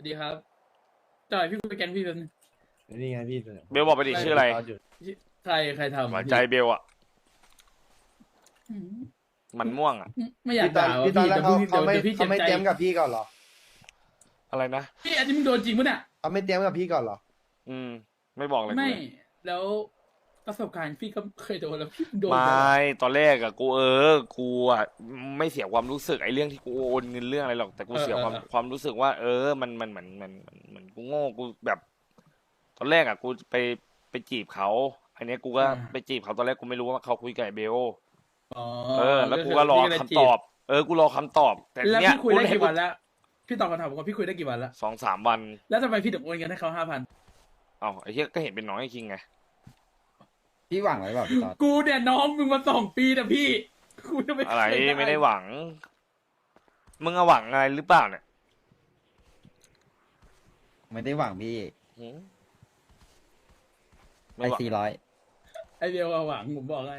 วัสดีครับจอยพี่คุยแกนพี่เป็นงนี่ไงพี่เบลบอกไปดิชื่ออะไรใครใครทำหวานใจเบลอะ อืมมันม่วงอะ ไม่อยากพี่ตอนด่าว่ะพี่ตอนแรกเขาพี่เขาไม่ดี๋ยวพี่เขาไม่จ็บเตใจรียมกับพี่ก่อนเหรออะไรนะ พี่อันนี้มึงโดนจริงปะเนี่ย เขาไม่เตรียมกับพี่ก่อนเหรอ อืม ไม่บอกเลยไม่กูเลยแล้ว ประสบการณ์พี่ก็เคยโดนแล้วพี่โดนไมตลอด่ตอนแรกอะกูเออ กูอะไม่เสียความรู้สึกไอ้เรื่องที่กูโอนเงินเรื่องอะไรหรอกแต่กูเสียความความรู้สึกว่า เออ มันมันเหมือนมันมันเหมือนกูโง่กูแบบ ตอนแรกอะกูไปไปจีบเขาอันเนี้ยกูก็ไปจีบเขาตอนแรกกูไม่รู้ว่าเขาคุยกับไอ้เบลอ๋อเออ แล้วกูก็รอคำตอบ เออ กูรอคำตอบ แต่แล้วเนี้ยพี่คุยได้ให้กี่วันแล้วพี่ตอบคำถามผมว่าพี่คุยได้กี่วันแล้วสองสามวัน แล้วทำไมพี่ถึงโอนเงินให้เขาห้าพันเอ้าไอ้เหี้ยก็เห็นเป็นน้องไอ้คิงไง พี่หวังไว้เปล่าพี่ตอดกูเนี่ยน้องมึงมาสองปีนะพี่กูจะไม่เคยอะไรไม่ได้หวัง มึงอะหวังอะไรหรือเปล่าเนี่ยไม่ได้หวังพี่หืม ไอซีร้อย ไอเดียวเอาหวังผมบอกให้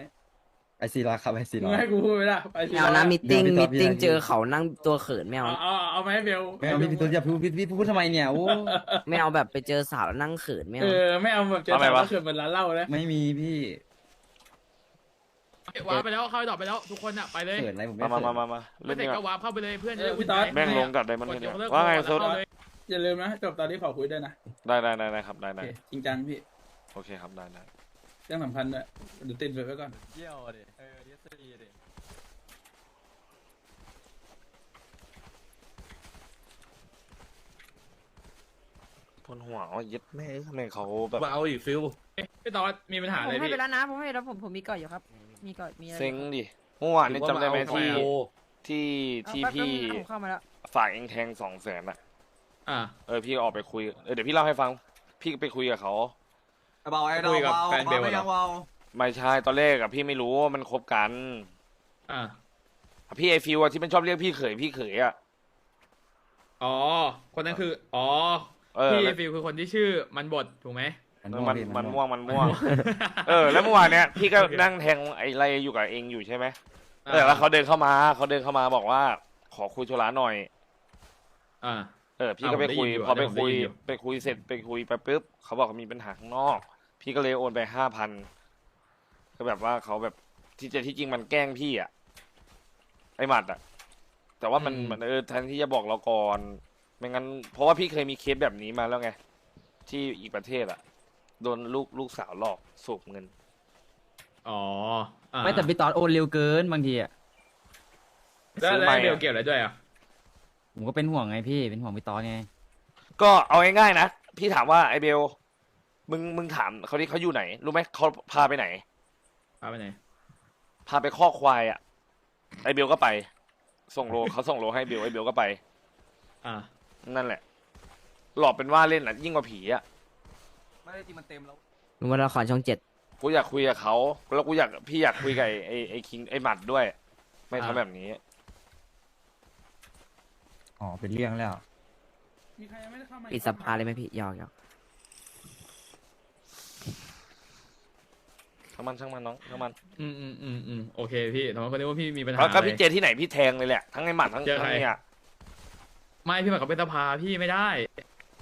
ไอซีร้อยครับไอซีมึร้งอยให้กูพูดไหมล่ะไปสิไม่เอานะมิทติ้งพี่มิต๊อบทติ้งพี่ต๊อบเจอเขานั่งตัวเขินไม่เอาเอาเอาเอาไหมเบลไม่เอาพี่พี่ตัวอย่าพูดพี่พี่พูดทำไมเนี่ยโอ้ไม่เอาแบบไปเจอสาวแล้วนั่งเขินไม่เอเอาอไม่เอาแบบเจอทำไมสาววะก็เกิดเป็นร้านเหล้านะไม่มีพี่วาร์ปไปแล้วเข้าไปตอบไปแล้วทุกคนอะไปเลยเขินอะไรผมไม่มาเขิมานมามามาไม่เล่นเสร็จดีกก็ว่าวาร์ปเข้าไปเลยเพื่อนจะเออได้พี่อุ่นต๊อดใจแม่งลงกับไดมอนกด์ดเนี่ยยกเลิกว่าไงแล้วโซดเข้าเลยอย่าลืมนะจบตอนที่ขอคุยด้วยนะได้ได้ได้ได้ครับได้โอได้เคจริงจังพี่ โอเคครับได้ได้เรื่องสำคัญด้วยเดี๋ยวติดไปไว้ก่อน เยี่ยวดิ เออดิสตีดิ ปวดหัวอ๋อเย็ดแม่ทำไมเขาแบบ มาเอาอีกฟิลพี่ตอดมีปัญหาผอะไรมให้พี่ ไปแล้วนะผมให้ไปแล้วผมผมมีเกาะอยู่ครับ มีเกาะมีอะไรเซ็งดิเมื่อวานนี้จำได้ไหมที่ที่เอาที่แป๊บพี่นึงนะผมเข้ามาแล้ว ฝากเองแทงสองแสนอะ อ่าเออพี่ออกไปคุยเออเดี๋ยวพี่เล่าให้ฟัง พี่ไปคุยกับเขา เบาไอ้คุยกับแฟนเบลเหรอไม่ใช่ตอนแรกอะพี่ไม่รู้ว่ามันคบกันอ่าพี่ไอฟิวอะที่มันชอบเรียกพี่เขยพี่เขยอะอ๋อ คนนั้นคือ อ๋อ เออพี่แล้วฟิลคือคนที่ชื่อมันบดถูกไหมมันเออม่วมันงพี่มันม่ม่ววงงมันม่วง เออ แล้วเมื่อวานเนี้ยพี่ก็โอเค นั่งแทงไอ้ไรอยู่กับเองอยู่ใช่ไหมเออแล้วเขาเดินเข้ามาเขาเดินเข้ามาบอกว่า ขอคุยธุระหน่อย อ่า เออพี่ก็ไปอะผมได้คุยยินอยู่พอไปผมได้คุยยินอยู่ ไปคุยเสร็จไปคุยไปปุ๊บเขาบอกมีปัญหาข้างนอก พี่ก็เลยโอนไปห้าพันก็แบบว่าเขาแบบที่จะที่จริงมันแกล้งพี่อะไอ้หมัดอะ แต่ว่ามันมันเออแทนที่จะบอกเราก่อนไม่งั้นเพราะว่าพี่เคยมีเคสแบบนี้มาแล้วไง ที่อีกประเทศอะ โดนลูกลูกสาวหลอกสูบเงิน อ๋ออ่าไม่แต่พี่ตอนโอนเร็วเกินบางทีอะแล้วซื้อแล้วใหม่เบลอะเกี่ยวอะไรด้วยอะ ผมก็เป็นห่วงไงพี่เป็นห่วงพี่ตอนไง ก็เอาง่ายๆนะ พี่ถามว่าไอเบล มึงมึงถามเขาที่เขาอยู่ไหน รู้ไหมเขาพาไปไหน พาไปไหน พาไปข้อกควายอะ ไอเบลก็ไป ส่งโลเขาส่งโลให้เบลไอเบลก็ไป อ่า นั่นแหละ หลอกเป็นว่าเล่นอะ ยิ่งกว่าผีอะไม่ได้จริงมันเต็มแล้วรู้ว่าละครช่องเจ็ด กูอยากคุยกับเขาแล้วกูอยากพี่อยากคุยกับไอ้ไอไอคิงไอหมัดด้วย ไม่ทำอ่า แบบนี้ อ๋อเป็นเรื่องแล้ว มีใครยังไม่ได้เข้ามาปิดสภาเลยไหมพี่หยอกหยอกางมันช่างมันน้องช่างมันอืมอืมอืมอืมโอเคพี่ทำไมคนนี้ว่าพี่มีปัญหาแล้วก็อะไรพี่เจที่ไหนพี่แทงเลยแหละทั้งไอหมัดทั้งเจอใครทั้งเนี่ยไม่พี่หมายกับเป็นสภาพี่ไม่ได้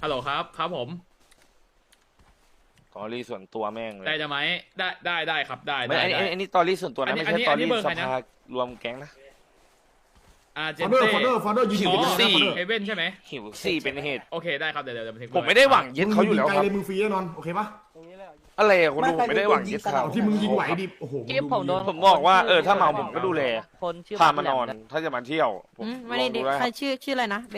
ฮัลโหลครับครับผมตอรี่ส่วนตัวแม่งเลยได้จะไหมได้ได้ได้ครับได้ไม่ได้อันนี้ได้อันนี้ตอรี่ส่วนตัวอันะนนี้ไม่ใช่ตอัอนนี้รี่เบอร์สใครนะภารวมแก๊งนะอ่าเจฟอนเดอเต้ร์ฟอนเดอร์ฟอนเดอร์ยิงหิวไปสี่นะเฮเว่นใช่ไหมหิวซี่เป็นเหตุโอเคได้ครับเดี๋ยวเดี๋ยวเดี๋ยวบันทึกผมไม่ได้หวังยึดเขาอยู่แล้วไกลครับเลยมึงฟรีแน่นอนโอเคปะ อะไรอะคุณลุงผมไม่ได้หวังยึดเขาเอาที่มึงยิงไหวดิโอ้โหเกมผมโดน ผมบอกว่าเออถ้าเมาผมก็ดูแลคนชื่อพามานอนถ้าจะมาเที่ยวผมอืมไม่ลได้องเด็ดูกได้ใครชื่อชื่ออะไรนะเบ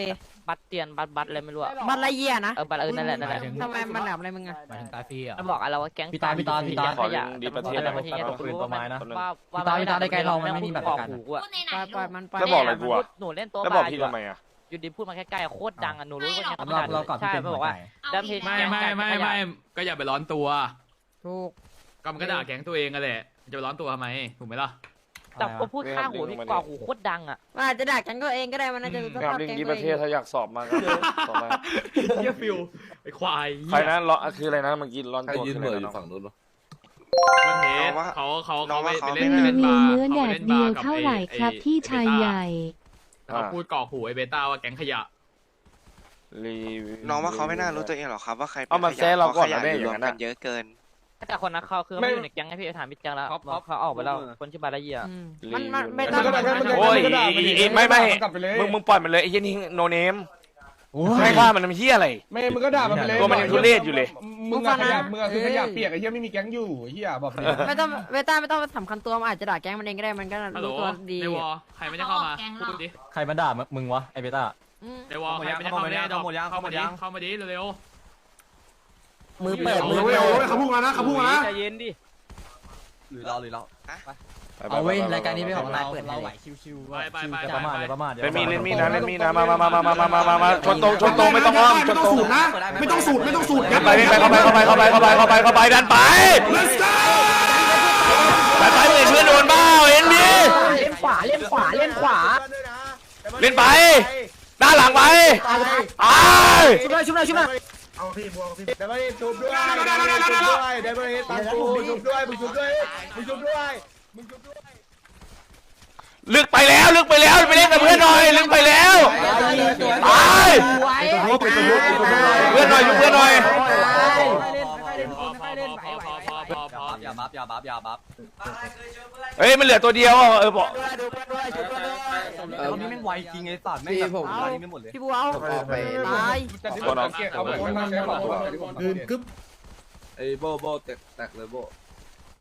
บัตรเตียนบัตรบัตรอะไรไม่รู้อะบัตรละเยียนะเออบัตรเออนั่นแหละนั่นแหละทำไมมันแบบอะไรมึงอะหมายถึงตายฟรีอะมันบอกอะไรว่าแก๊งพี่ตาพี่ตาพี่ตาขยะขอเรื่องดีประเทศแต่มันบอกอะไรนะผมรู้ว่ามันนะว่าว่าพี่ตาพี่ตาได้ไกลทองมันไม่มีบัตรประกันหูอะปล่อยปล่อยมันไปแล้วบอกอะไรกูอะหนูเล่นโต๊ะแล้วบอกบาร์อพี่ยู่ทำไมอะอะอ ยู่ดีพูดมาใกล้ๆอะโคตรดังอะหนูรู้ว่าแก๊งเราเราก่อนพี่ใช่เป็นมันหับวอกใจ ว่า ดัมเพจไม่แก๊งไม่ไก่ไม่ขยะไม่ก็อย่าไปร้อนตัวถูก ก็มันก็ด่าแก๊งตัวเองกันแหละจะไปร้อนตัวทำไมถูกไหมล่ะ แต่พอพูดข้างหูพี่กว่าหูโคตรดังอะมันอาจจะด่ากันก็เองก็ได้มันน่าจะรู้สไม่เอาภาพลิงแก๊งดีตัปวระเอเทศงถ้าอยากสอบมาก็สอบมาเฮียฟิวไอควายใครนะรอคืออะไรนะเมื่อกี้ร้อนตัวคืออะไรนะมันเห็นเขาเขาเขาไปไปเล่นไปมีเล่นบาร์เนื้อแดเขาไปดเล่นเดีบายวร์กับเท่าไอ้ไหร่ครับไอ้พี่ชาย เบต้ใหญ่เขาพูดก่อหูไอเบต้าว่าแก๊งขยะ รีวิว น้องว่าเขาไม่น่ารู้ตัวเองหรอกครับว่าใครป็เอามาขยะแซะเราก่อนพะขยะนะแม่อยู่รวมอย่างนั้กันนอะ เยอะเกิน แต่คนนั้นเขาคือเขาไม่อยู่ในแก๊งไงพี่ไปถามพี่แก๊งแล้วบอกเขาออกไปแล้วคนชื่อบาลาเยียอืมมันมันไม่รีต้วิองวมันโอ้ยอีอีไม่ไม่มึงมึงปล่อยมันเลยไอ้เหี้ยนี่โนเนม ไม่ฆ่ามันมันเหี้ยอะไร ไม่มึงก็ด่ามันไปเลยตัวมันยังทุเรศอยู่เลย มึงอะขยะมึงอะคือขยะเปียกไอ้เหี้ยไม่มีแก๊งอยู่ไอ้เหี้ยบอกเลยไม่ต้องเวต้าไม่ต้องสำคัญตัวมันอาจจะด่าแก๊งมันเองก็ได้มันก็ฮัลโหลรู้ตัวดีในวอลใครไม่ได้เข้ามาพูดดิใครมาด่ามึงวะไอเบต้าอืมในวอลใครไม่ได้เข้ามาได้ดอกเข้ามาดิเข้ามาดิเร็วมือเปิดเอามือเว้ยเปิเอาดเว้ยเขาพูดมานะเขาพูดมานะใจเย็นดิหรือเราหรือเรา เอาเว้ยรายการนี้ไม่นของเราเปิดเราไหวชิวๆไปไปไปประมาทประมาทเล่นมีเล่นมีนะเล่นมีนะมามามามามามามามาชนตรงชนตรงไม่ต้องอ้อมชนตรงนะไม่ต้องสูดไม่ต้องสูดเข้าไปเข้าไปเข้าไปเข้าไปเข้าไปเข้าไปเข้าไปดันไปไปไปเพื่อนโดนบ้าเอ็นดีเล่นขวาเล่นขวาเล่นขวาเล่นไปด้านหลังไปไปชุบหน่ยชุบหน่ยชุบหน่อยเอาพี่บวกพี่เดบิวต์ชุบด้วยเดบิวต์ชุบด้วยปังกูชุบด้วยมึงชุบด้วยมึงชุบด้วย ลึกไปแล้วลึกไปแล้วไปเล่นกับเพื่อนหน่อยลึกไปแล้วไอ้เพื่อนหน่อยอยู่เพื่อนหน่อยพอพอพอพอพอพออย่าบัฟอย่าบัฟอย่าบัฟเฮ้ยมันเหลือตัวเดียวอะเออบอกเออนี่แม่งไวจริงไอ้สัตว์แม่งแบบเวลานี้ไม่หมดเลยพี่บัวเอาตายแต่ที่ผมสังเกตเอาคนมาใช้ของคนคืนกึ๊บไอ้โบโบแตกแตกเลยโบ